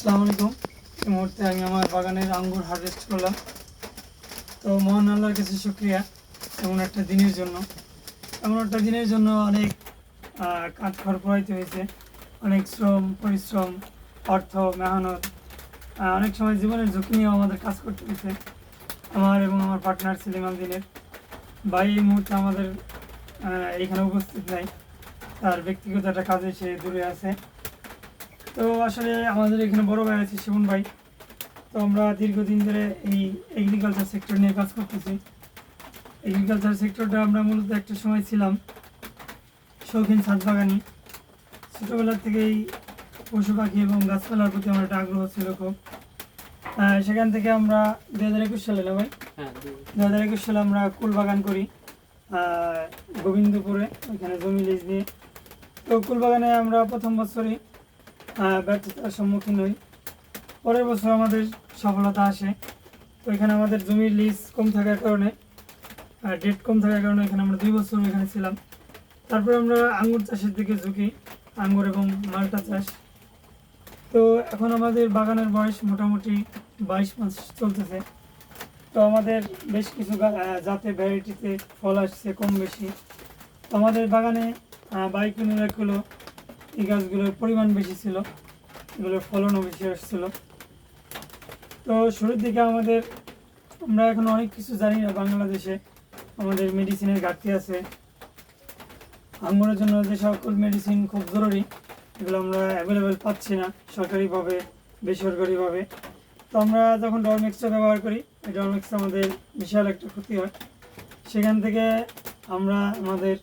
আসসালামু আলাইকুম। এই মুহূর্তে আমি আমার বাগানের আঙ্গুর হারভেস্ট করলাম। তো মহান আল্লাহর কাছে শুক্রিয়া এমন একটা দিনের জন্য। এমন একটা দিনের জন্য অনেক কাঠ খড় পোহাইতে হয়েছে। অনেক শ্রম, পরিশ্রম, অর্থ, মেহনত অনেক সময় জীবনের ঝুঁকি নিয়েও আমাদের কাজ করতে হয়েছে। আমার এবং আমার পার্টনার সেলিম আলদিনের ভাই এই মুহূর্তে আমাদের এখানে উপস্থিত নাই। তার ব্যক্তিগত একটা কাজে সে দূরে আছে। তো আসলে আমাদের এখানে বড় ভাই আছে শিবন ভাই। তো আমরা দীর্ঘদিন ধরে এই এগ্রিকালচার সেক্টর নিয়ে কাজ করতেছি। এগ্রিকালচার সেক্টরটা আমরা মূলত একটা সময় ছিলাম শৌখিন ছাদ বাগানি। ছোটোবেলা থেকেই পশু পাখি এবং গাছপালার প্রতি আমার একটা আগ্রহ ছিল খুব। সেখান থেকে আমরা দু হাজার একুশ সালে না ভাই? হ্যাঁ দু হাজার একুশ সালে আমরা কুল বাগান করি গোবিন্দপুরে ওইখানে জমি লিজ নিয়ে তো কুল বাগানে আমরা প্রথম বছরই ব্যর্থতার সম্মুখীন হই। পরের বছর আমাদের সফলতা আসে। তো এখানে আমাদের জমির লিজ কম থাকার কারণে ডেট কম থাকার কারণে এখানে আমরা দুই বছর এখানে ছিলাম। তারপরে আমরা আঙ্গুর চাষের দিকে ঝুঁকি, আঙ্গুর এবং মালটা চাষ। তো এখন আমাদের বাগানের বয়স মোটামুটি বাইশ মাস চলতেছে। তো আমাদের বেশ কিছু জাতের ভ্যারাইটিতে ফল আসছে কম বেশি। তো আমাদের বাগানে বাইকুনুরাগুলো এই গাছগুলোর পরিমাণ বেশি ছিল, এগুলোর ফলনও বেশি আসছিল। তো শুরুর দিকে আমাদের, আমরা এখন অনেক কিছু জানি না, বাংলাদেশে আমাদের মেডিসিনের ঘাটতি আছে। আঙ্গুরের জন্য যে সকল মেডিসিন খুব জরুরি, এগুলো আমরা অ্যাভেলেবেল পাচ্ছি না সরকারিভাবে, বেসরকারিভাবে। তো আমরা যখন ডরমিক্সটা ব্যবহার করি, এই ডরমিক্স আমাদের বিশাল একটা ক্ষতি হয়। সেখান থেকে আমরা আমাদের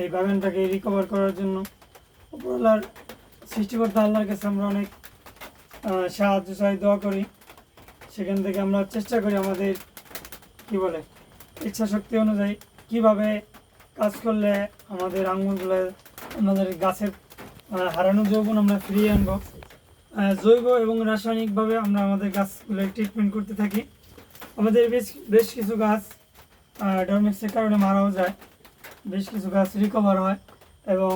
এই বাগানটাকে রিকভার করার জন্য উপরওয়ালার সৃষ্টিকর্তা আল্লাহর কাছে আমরা অনেক সাহায্য, চাই, দোয়া করি। সেখান থেকে আমরা চেষ্টা করি আমাদের, কি বলে ইচ্ছা শক্তি অনুযায়ী কীভাবে কাজ করলে আমাদের আঙুলগুলো আমাদের গাছের হারানো যৌবন আমরা ফিরিয়ে আনব। জৈব এবং রাসায়নিকভাবে আমরা আমাদের গাছগুলো ট্রিটমেন্ট করতে থাকি। আমাদের বেশ বেশ কিছু গাছ ডরমেক্সের কারণে মারাও যায়। বেশ কিছু গাছ রিকভার হয় এবং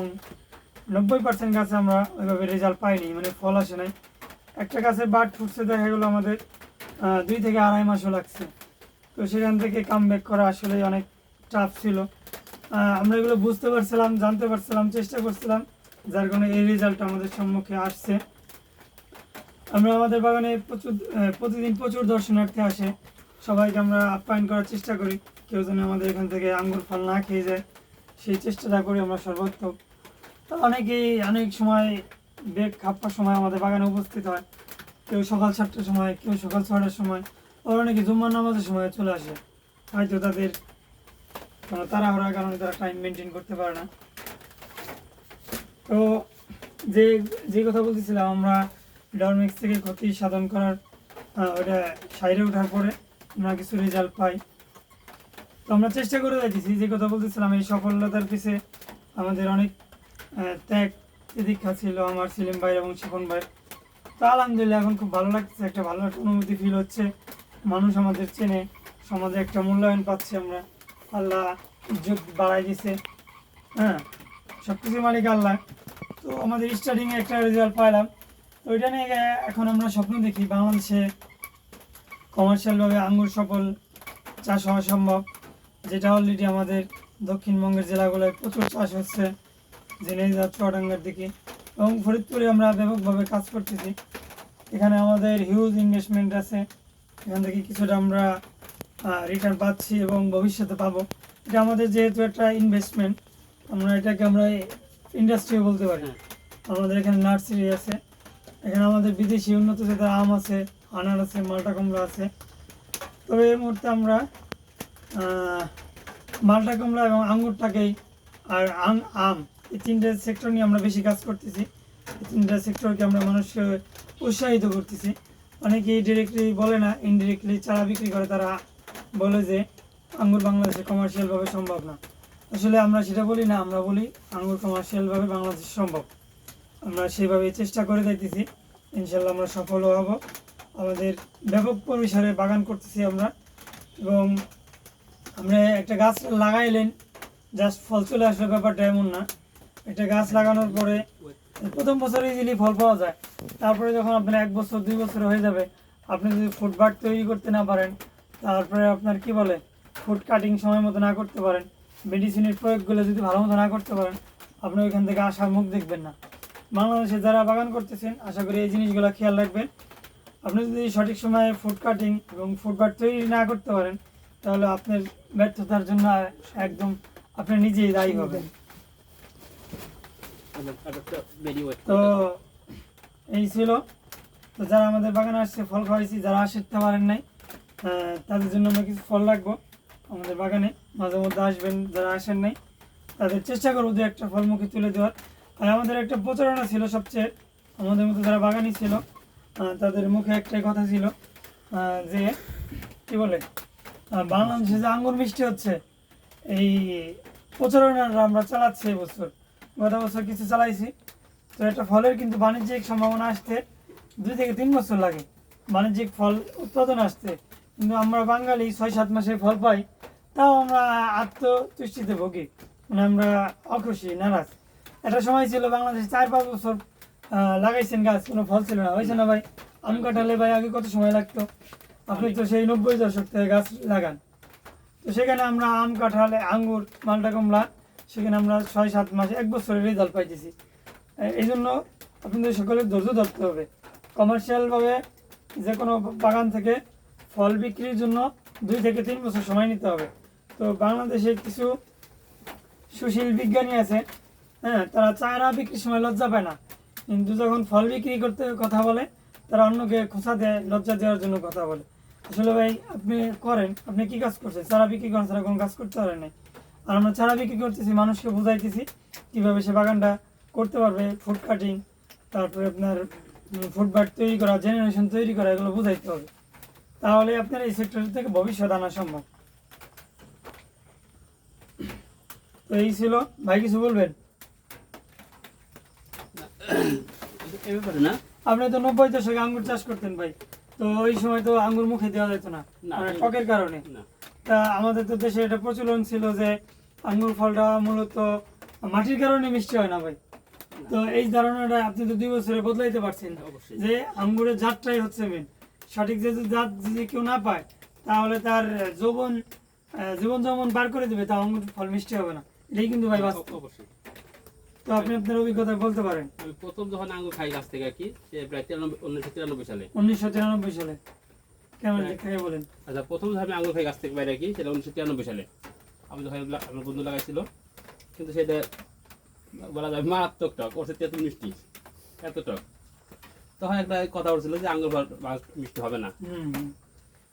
নব্বই পার্সেন্ট গাছে আমরা ওইভাবে রেজাল্ট পাইনি মানে ফল আসে নাই। একটা গাছে বাট ফুটছে, দেখা গেলো আমাদের দুই থেকে আড়াই মাসও লাগছে। তো সেখান থেকে কাম ব্যাক করা আসলে অনেক টাফ ছিল। আমরা এগুলো বুঝতে পারছিলাম, জানতে পারছিলাম, চেষ্টা করছিলাম, যার কারণে এই রেজাল্ট আমাদের সম্মুখে আসছে। আমরা আমাদের বাগানে প্রচুর প্রতিদিন প্রচুর দর্শনার্থী আসে। সবাইকে আমরা আপ্যায়ন করার চেষ্টা করি, কেউ যেন আমাদের এখান থেকে আঙ্গুর ফল না খেয়ে যায়, সেই চেষ্টাটা করি আমরা সর্বোত্তম। তো অনেকেই অনেক সময় বেগ খাপ্পার সময় আমাদের বাগানে উপস্থিত হয়। কেউ সকাল সাতটার সময়, কেউ সকাল ছটার সময়, আবার অনেকে জুম্মার নামাজের সময় চলে আসে। হয়তো তাদের কোনো তাড়াহুড়ার কারণে তারা টাইম মেনটেন করতে পারে না। তো যে যে কথা বলতেছিলাম, আমরা ডরমিক্স থেকে ক্ষতি সাধন করার ওটা সাইডে ওঠার পরে আমরা কিছু রেজাল্ট পাই। তো আমরা চেষ্টা করে যাইতেছি যে কথা বলতেছিলাম, এই সফলতার পিছে আমাদের অনেক ত্যাগ দীক্ষা ছিল আমার সেলিম ভাই এবং শিপন ভাই। তো আলহামদুলিল্লাহ, এখন খুব ভালো লাগছে একটা ভালো একটা অনুভূতি ফিল হচ্ছে। মানুষ আমাদের চেনে, সমাজে একটা মূল্যায়ন পাচ্ছি আমরা। আল্লাহ ইজ্জত বাড়াই দিছে। হ্যাঁ সব কিছু মালিক আল্লাহ। তো আমাদের স্টার্টিংয়ে একটা রেজাল্ট পাইলাম। তো ওইটা নিয়ে এখন আমরা স্বপ্ন দেখি, বাংলাদেশে কমার্শিয়ালভাবে আঙ্গুর সফল চাষ হওয়া সম্ভব। যেটা অলরেডি আমাদের দক্ষিণবঙ্গের জেলাগুলোয় প্রচুর চাষ হচ্ছে। ঝিনাইদহ চুয়াডাঙ্গার দিকে এবং ফরিদপুরে আমরা ব্যাপকভাবে কাজ করতেছি। এখানে আমাদের হিউজ ইনভেস্টমেন্ট আছে। এখান থেকে কিছুটা আমরা রিটার্ন পাচ্ছি এবং ভবিষ্যতে পাবো। এটা আমাদের যেহেতু একটা ইনভেস্টমেন্ট আমরা এটাকে আমরা ইন্ডাস্ট্রি বলতে পারি। হ্যাঁ। আমাদের এখানে নার্সারি আছে। এখানে আমাদের বিদেশি উন্নত জাতের আম আছে আনার আছে মালটা কমলা আছে। তবে এই মুহূর্তে আমরা মালটা কুমড়া এবং আঙ্গুরটাকেই আর আম আম এই তিনটে সেক্টর নিয়ে আমরা বেশি কাজ করতেছি। এই তিনটে সেক্টরকে আমরা মানুষকে উৎসাহিত করতেছি। অনেকেই ডিরেক্টলি বলে না ইনডিরেক্টলি চারা বিক্রি করে, তারা বলে যে আঙ্গুর বাংলাদেশে কমার্শিয়ালভাবে সম্ভব না। আসলে আমরা সেটা বলি না, আমরা বলি আঙ্গুর কমার্শিয়ালভাবে বাংলাদেশে সম্ভব। আমরা সেইভাবে চেষ্টা করে যাইতেছি ইনশাল্লাহ আমরা সফলও হব। আমাদের ব্যাপক পরিসরে বাগান করতেছি আমরা। এবং আমরা একটা গাছ লাগাইলেন জাস্ট ফল চলে আসবে ব্যাপারটা এমন না। একটা গাছ লাগানোর পরে প্রথম বছর ইজিলি ফল পাওয়া যায়। তারপরে যখন আপনার এক বছর, দুই বছর হয়ে যাবে, আপনি যদি ফুটবার তৈরি করতে না পারেন, তারপরে আপনার কি বলে ফুড কাটিং সময় মতো না করতে পারেন মেডিসিনের প্রয়োগগুলো যদি ভালো মতো না করতে পারেন, আপনি ওইখান থেকে আসার মুখ দেখবেন না। বাংলাদেশে যারা বাগান করতেছেন, আশা করি এই জিনিসগুলো খেয়াল রাখবেন। আপনি যদি সঠিক সময়ে ফুড কাটিং এবং ফুডবার তৈরি না করতে পারেন, তাহলে আপনার ব্যর্থতার জন্য একদম আপনি নিজেই দায়ী হবেন। তো এই ছিল। তো যারা আমাদের বাগানে আসছে, ফল খাওয়াইছি, যারা আসতে পারেন নাই তাদের জন্য আমরা কিছু ফল রাখব আমাদের বাগানে। মাঝে মধ্যে আসবেন, যারা আসেন নাই, তাদের চেষ্টা করব দু একটা ফল মুখে তুলে দেওয়ার। আর আমাদের একটা প্রচারণা ছিল সবচেয়ে, আমাদের মতো যারা বাগানি ছিল তাদের মুখে একটাই কথা ছিল যে, কি বলে বাংলাদেশে যে আঙ্গুর মিষ্টি হচ্ছে, এই প্রচারণাটা আমরা চালাচ্ছি এবছর গত বছর কিছু চালাইছি। তো একটা ফলের কিন্তু বাণিজ্যিক সম্ভাবনা আসতে দুই থেকে তিন বছর লাগে। বাণিজ্যিক ফল উৎপাদন আসতে। কিন্তু আমরা বাঙালি ছয় সাত মাসে ফল পাই, তাও আমরা আত্মতুষ্টিতে ভুগি। মানে আমরা অখুশি, নারাজ। একটা সময় ছিল বাংলাদেশে চার পাঁচ বছর লাগাইছেন গাছ, কোনো ফল ছিল না। হয়েছে না ভাই? আম কাঁঠালে ভাই, আগে কত সময় লাগতো? আপনি তো সেই নব্বই দশক থেকে গাছ লাগান। তো সেখানে আমরা আম কাঁঠালে, আঙ্গুর, মালটা, কমলা সেখানে আমরা ছয় সাত মাসে, এক বছরের রেজাল্ট পাইতেছি। এই জন্য আপনাদের সকলের ধৈর্য ধরতে হবে। কমার্শিয়ালভাবে যে কোনো বাগান থেকে ফল বিক্রির জন্য দুই থেকে তিন বছর সময় নিতে হবে। তো বাংলাদেশে কিছু সুশীল বিজ্ঞানী আছে হ্যাঁ তারা চারা বিক্রির সময় লজ্জা পায় না। কিন্তু যখন ফল বিক্রি করতে কথা বলে, তারা অন্যকে খোঁচা দেয়, লজ্জা দেওয়ার জন্য কথা বলে। আসলে ভাই, আপনি করেন, আপনি কি কাজ করছেন? চারা বিক্রি করেন ছাড়া কোনো কাজ করতে পারেন নাই। আর আমরা চারা বিক্রি করতেছি মানুষকে বুঝাইতেছি কীভাবে সে বাগানটা করতে পারবে ফুড কাটিং তারপরে আপনার ফুডবার তৈরি করা জেনারেশন তৈরি করা এগুলো বুঝাইতে হবে। তাহলে আপনার এই সেক্টর থেকে ভবিষ্যৎ আনা সম্ভব। তো এই ছিল ভাই কিছু বলবেন? আপনি তো নব্বই দশকে আঙ্গুর চাষ করতেন ভাই। তো ওই সময় তো আঙ্গুর মুখে দেওয়া যেত না না, মানে টকের কারণে। তা আমাদের তো দেশে এটা প্রচলন ছিল যে আঙ্গুর ফলটা মূলত মাটির কারণে মিষ্টি হয় না ভাই। তো এই ধারণাটা আপনি তো দুই বছরে বদলাইতে পারছেন। অবশ্যই। যে আঙ্গুরের জাতটাই হচ্ছে মেন সঠিক যে জাত যদি কেউ না পায় তাহলে তার যৌবন জীবন যৌবন বার করে দেবে তা আঙ্গুর ফল মিষ্টি হবে না। এটাই কিন্তু ভাই বাস্তব। অবশ্যই। তো আপনি আপনার অভিজ্ঞতা বলতে পারেন। আমি প্রথম যখন আঙ্গুর খাই গাছ থেকে আর কি সে প্রায় উনিশশো তিরানব্বই সালে। উনিশশো তিরানব্বই সালে। কেমন বলেন। আচ্ছা প্রথম যখন আমি আঙ্গুর খাই গাছ থেকে বাইরে কি সেটা উনিশশো তিরানব্বই সালে। আমি যখন আমার বন্ধু লাগাইছিল। কিন্তু সেটা বলা যায় মারাত্মক টক। ওর সাথে এত মিষ্টি। এত টক। তখন একটা কথা বলছিল যে আঙ্গুর বা- মিষ্টি হবে না।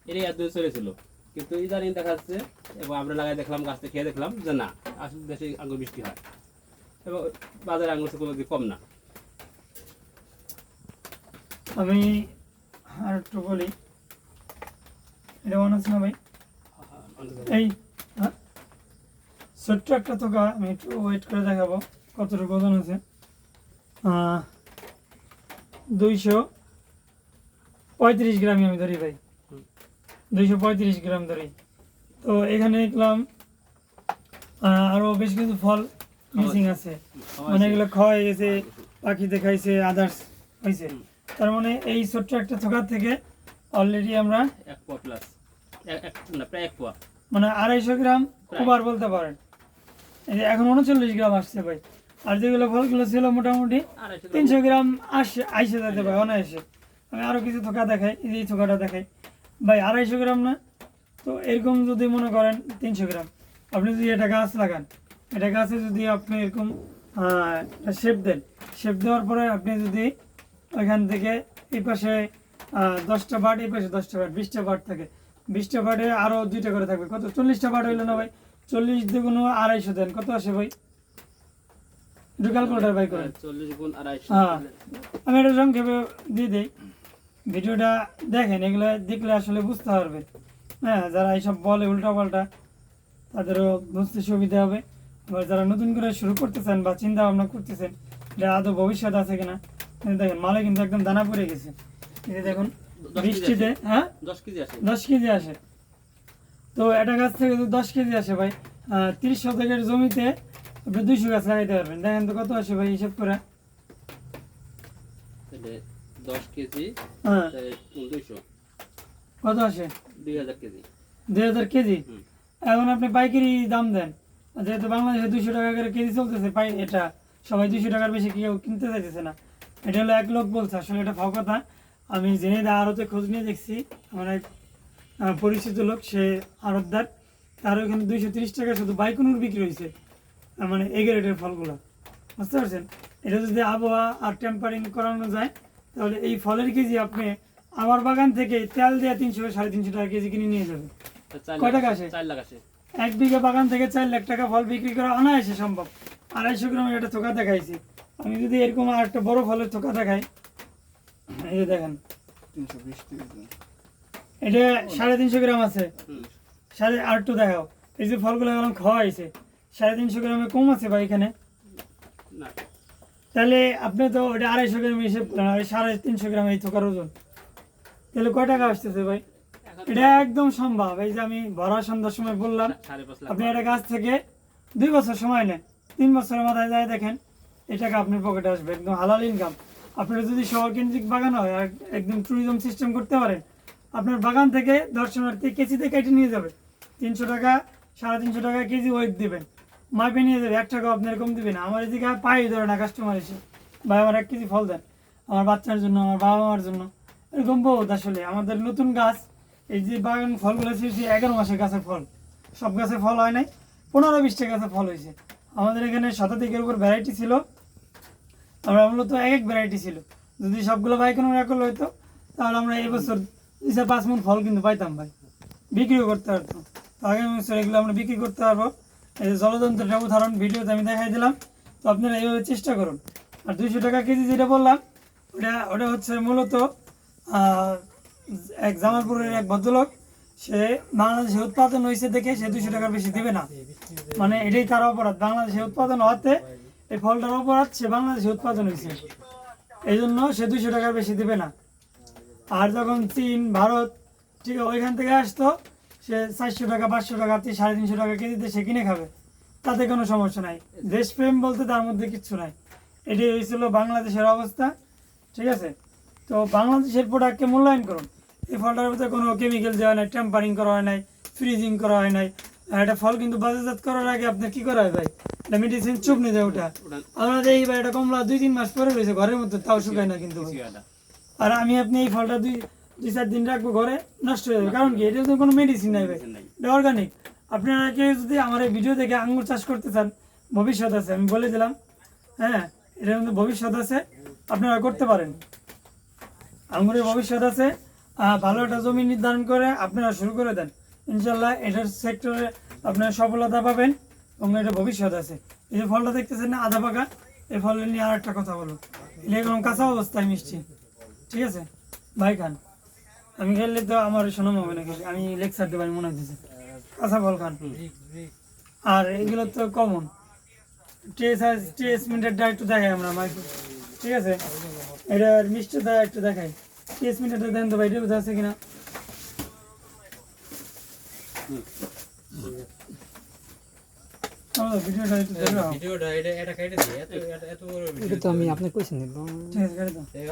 এটাই এত চলেছিল কিন্তু ইদানিং দেখা যাচ্ছে এবং আমরা লাগাই দেখলাম গাছটা খেয়ে দেখলাম যে না আসলে দেশে আঙ্গুর মিষ্টি হয়। এবং বাজারে আঙ্গুর কোনো দিকে কম না। আমি আর একটু বলি। এটা মনে হচ্ছে না ভাই এই? ছোট্ট একটা তোকা আমি একটু ওয়েট করে দেখাবো কতটুকু ওজন আছে দুইশো পঁয়ত্রিশ গ্রামই আমি ধরি ভাই। দুইশো পঁয়ত্রিশ গ্রাম ধরি। তো এখানে দেখলাম আহ, আরও বেশ কিছু ফল মিসিং আছে। মানে এগুলো ক্ষয় হয়ে গেছে পাখিতে খাইছে আদার্স হয়েছে তার মানে এই ছোট্ট একটা থোকার থেকে অলরেডি আমরা এক পোয়া প্লাস এক না প্রায় এক পোয়া। মানে আড়াইশো গ্রাম। ওভার বলতে পারেন। এখন উনচল্লিশ গ্রাম আসছে ভাই। আর যেগুলো ফলগুলো ছিল মোটামুটি তিনশো গ্রাম আসে আইসে যেতে ভাই অনায়াসে। আমি আরও কিছু থোকা দেখাই এই থোকাটা দেখাই। ভাই আড়াইশো গ্রাম না? তো এরকম যদি মনে করেন তিনশো গ্রাম। আপনি যদি এটা গাছ লাগান এটা গাছে যদি আপনি এরকম শেপ দেন শেপ দেওয়ার পরে আপনি যদি ওইখান থেকে এই পাশে দশটা বাট এই পাশে দশটা বাট বিশটা বাট থাকে। বিশটা বাটে আরও দুইটা করে থাকবে। কত? চল্লিশটা বাট হইল না ভাই? চল্লিশ আড়াইশো দেন। কত আসে ভাই? একটু ক্যালকুলেটার বাই করেন। হ্যাঁ। আমি এটা সংক্ষেপে দিয়ে দিই। ভিডিওটা দেখেন এগুলো দেখলে আসলে বুঝতে পারবে হ্যাঁ যারা এইসব বলে উল্টা পাল্টা তাদেরও বুঝতে সুবিধা হবে। এবার যারা নতুন করে শুরু করতেছেন বা চিন্তা ভাবনা করতেছেন এটা আদৌ ভবিষ্যৎ আছে কিনা? দেখেন মালে কিন্তু একদম দানা পড়ে গেছে। এই দেখুন বৃষ্টিতে হ্যাঁ? দশ কেজি আসে। দশ কেজি আসে। তো একটা গাছ থেকে যদি দশ কেজি আসে ভাই। তিরিশ শতকের জমিতে আপনি দুইশো গাছ লাগাইতে পারবেন। দেখেন তো কত আসে ভাই হিসেব করে। দশ কেজি হ্যাঁ। দুইশো? কত আসে? দুই হাজার কেজি। দুই হাজার কেজি? এখন আপনি পাইকারি দাম দেন। যেহেতু বাংলাদেশে দুশো টাকা করে কেজি চলতেছে পাই এটা সবাই দুশো টাকার বেশি কেউ কিনতে চাইতেছে না। এটা হলো এক লোক বলছে আসলে এটা ফাও কথা। আমি জেনে দা আড়তে খোঁজ নিয়ে দেখছি। আমার এক পরিচিত লোক সে আড়তদার। তার ওখানে দুইশো তিরিশ টাকা শুধু বাইকুনুর বিক্রি হয়েছে মানে এগে রেটের ফলগুলো। বুঝতে পারছেন? এটা যদি আবহাওয়া আর টেম্পারিং করানো যায় তাহলে এই ফলের কেজি আপনি আমার বাগান থেকে তেল দিয়ে তিনশো সাড়ে তিনশো টাকা কেজি কিনে নিয়ে যাবেন। কয় টাকা আসে? চার লাখ আসে। এক বিঘা বাগান থেকে চার লাখ টাকা ফল বিক্রি করা অনায়াসে সম্ভব। আড়াইশো গ্রামের একটা থোকা দেখাইছি। আমি যদি এরকম আর একটা বড় ফলের থোকা দেখাই এই যে দেখেন। এটা সাড়ে তিনশো গ্রাম আছে। সাড়ে আর একটু দেখাও। এই যে ফলগুলো এখন খাওয়া হয়েছে সাড়ে তিনশো গ্রামে কম আছে ভাই এখানে? তাহলে আপনি তো ওটা আড়াইশো গ্রাম হিসেব করেন আর এই সাড়ে তিনশো গ্রাম এই থোকার ওজন। তাহলে কয় টাকা আসতেছে ভাই? এটা একদম সম্ভব। এই যে আমি ভরা সন্ধ্যার সময় বললাম আপনি একটা গাছ থেকে দুই বছর সময় নেন। তিন বছরের মাথায় যায় দেখেন এই টাকা আপনার পকেটে আসবে। একদম হালাল ইনকাম আপনার যদি শহর কেন্দ্রিক বাগান হয় আর একদম ট্যুরিজম সিস্টেম করতে পারেন আপনার বাগান থেকে দর্শনার্থী কেজিতে কেটে নিয়ে যাবে। তিনশো টাকা, সাড়ে তিনশো টাকা কেজি ওয়েট দিবেন। মাপে নিয়ে যাবে, এক টাকা আপনি এরকম দিবেন আমার এদিকে পাই ধরে না কাস্টমার এসে। ভাই, আমার এক কেজি ফল দেন। আমার বাচ্চার জন্য, আমার বাবা মার জন্য। এরকম বহুত আসলে। আমাদের নতুন গাছ, এই যে বাগান ফলগুলো ছিঁড়ছি এগারো মাসের গাছের ফল। সব গাছে ফল হয় নাই। পনেরো, বিশটা গাছে ফল হয়েছে। আমাদের এখানে শতাধিকের উপর ভ্যারাইটি ছিল। আমরা মূলত এক এক ভ্যারাইটি ছিল। যদি সবগুলো বাইকনো একল হইতো তাহলে আমরা এই বছর পাঁচ মন ফল কিন্তু পাইতাম ভাই। বিক্রিও করতে পারতাম তো আগামী বছর এগুলো আমরা বিক্রি করতে পারব। এই যে জলযন্ত্রটা উদাহরণ ভিডিওতে আমি দেখাই দিলাম। তো আপনারা এইভাবে চেষ্টা করুন। আর দুইশো টাকা কেজি যেটা বললাম, ওটা ওটা হচ্ছে মূলত এক জামালপুরের এক ভদ্রলোক। সে বাংলাদেশে উৎপাদন হয়েছে দেখে সে দুশো টাকার বেশি দেবে না। মানে এটাই তার অপরাধ। বাংলাদেশে উৎপাদন হওয়াতে এই ফলটার অপরাধ সে বাংলাদেশে উৎপাদন হয়েছে। এই জন্য সে দুশো টাকার বেশি দেবে না। আর যখন চীন ভারত ঠিক ওইখান থেকে আসতো সে চারশো টাকা পাঁচশো টাকা সাড়ে তিনশো টাকা কেজিতে সে কিনে খাবে। তাতে কোনো সমস্যা নাই। দেশপ্রেম বলতে তার মধ্যে কিচ্ছু নাই। এটাই হয়েছিল বাংলাদেশের অবস্থা ঠিক আছে? তো বাংলাদেশের প্রোডাক্টকে মূল্যায়ন করুন। এই ফলটার ভিতরে কোনো কেমিক্যাল দেওয়া নাই টেম্পারিং করা হয় নাই ফ্রিজিং করা হয় নাই। আর একটা ফল কিন্তু বাজারজাত করার আগে আপনার কি করা হয় ভাই? এটা মেডিসিন চুপ নিয়ে যায় ওটা আমরা দেখি ভাই এটা কমলা দুই তিন মাস পরে রয়েছে ঘরের মধ্যে তাও শুকায় না কিন্তু আর আমি আপনি এই ফলটা দুই দুই চার দিন রাখব ঘরে নষ্ট হয়ে যাবে। কারণ কি? এটা তো কোনো মেডিসিন নাই ভাই। এটা অর্গানিক আপনারা কেউ যদি আমার এই ভিডিও দেখে আঙ্গুর চাষ করতে চান ভবিষ্যৎ আছে আমি বলে দিলাম। হ্যাঁ এটার মধ্যে ভবিষ্যৎ আছে আপনারা করতে পারেন। আঙ্গুরের ভবিষ্যৎ আছে। ভালো একটা জমি নির্ধারণ করে আপনারা শুরু করে দেন। ইনশাল্লাহ এটার সেক্টরে আপনারা সফলতা পাবেন এবং এটা ভবিষ্যৎ আছে। এই যে ফলটা দেখতেছেন না আধা পাকা এই ফল নিয়ে আর একটা কথা বলো এটা একদম কাঁচা অবস্থায় মিষ্টি। ঠিক আছে? ভাই খান আমি খেললে তো আমার শোনাম হবে না খেলে আমি লেকচার দেবার মনে হচ্ছে কাঁচা ফল খান। আর এগুলো তো কমন ট্রেস ট্রেস মিনিটেরটা একটু দেখাই আমরা মাইকে ঠিক আছে? এটার মিষ্টিটা একটু দেখাই। ট্রেস মিনিটের দেন তো ভাই এটা বোঝা আছে কিনা? ভিডিওটা একটু দেখো ভিডিওটা এটা এটা কেটে দিই। এত এত- এত বড় ভিডিও তো আমি আপনাকে কইছি না ঠিক আছে কেটে দাও। এই